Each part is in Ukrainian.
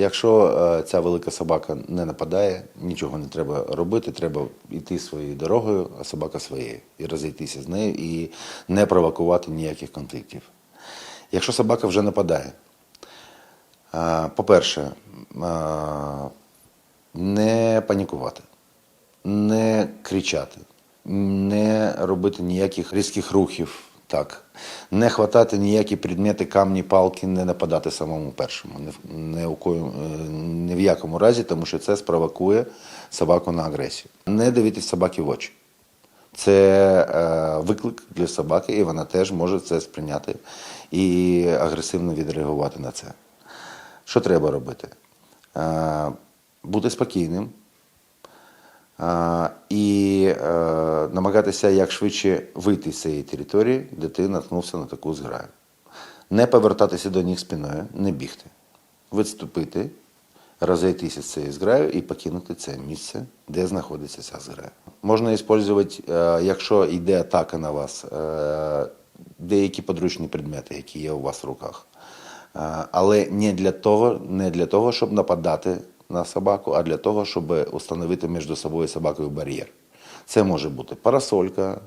Якщо е, ця велика собака не нападає, нічого не треба робити, треба йти своєю дорогою, а собака своєю, і розійтися з нею і не провокувати ніяких конфліктів. Якщо собака вже нападає, е, по-перше, е, не панікувати, не кричати, не робити ніяких різких рухів. Так, не хватати ніякі предмети, камні, палки, не нападати самому першому. Не, в- кою, е, ні в якому разі, тому що це спровокує собаку на агресію. Не дивитись собаки в очі. Це е, виклик для собаки, і вона теж може це сприйняти і агресивно відреагувати на це. Що треба робити? Е, бути спокійним і е, намагатися як швидше вийти з цієї території, де ти наткнувся на таку зграю. Не повертатися до них спиною, не бігти, відступити, розійтися з цією зграєю і покинути це місце, де знаходиться ця зграя. Можна використовувати, е, якщо йде атака на вас, е, деякі подручні предмети, які є у вас в руках. Але не для того, не для того, щоб нападати на собаку, а для того, щоб установити між собою собакою бар'єр. Це може бути парасолька,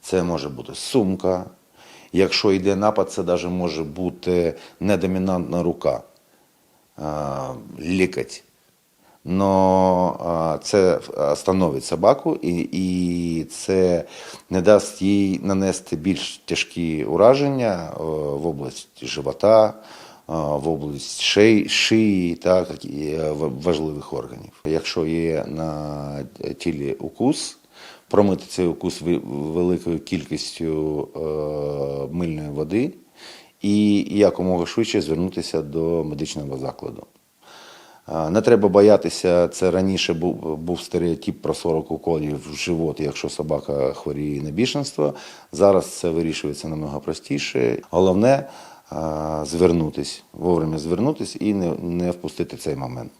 це може бути сумка. Якщо йде напад, це навіть може бути недомінантна рука, а, лікоть. Но це остановить собаку і, і це не дасть їй нанести більш тяжкі ураження е, в області живота, в область шиї, шиї так, і е, важливих органів. Якщо є на тілі укус, промити цей укус великою кількістю е, мильної води і якомога швидше звернутися до медичного закладу. Не треба боятися, це раніше був, був стереотип про 40 уколів в живот, якщо собака хворіє на бішенство. Зараз це вирішується намного простіше. Головне а, звернутись, вовремя звернутись і не, не впустити цей момент.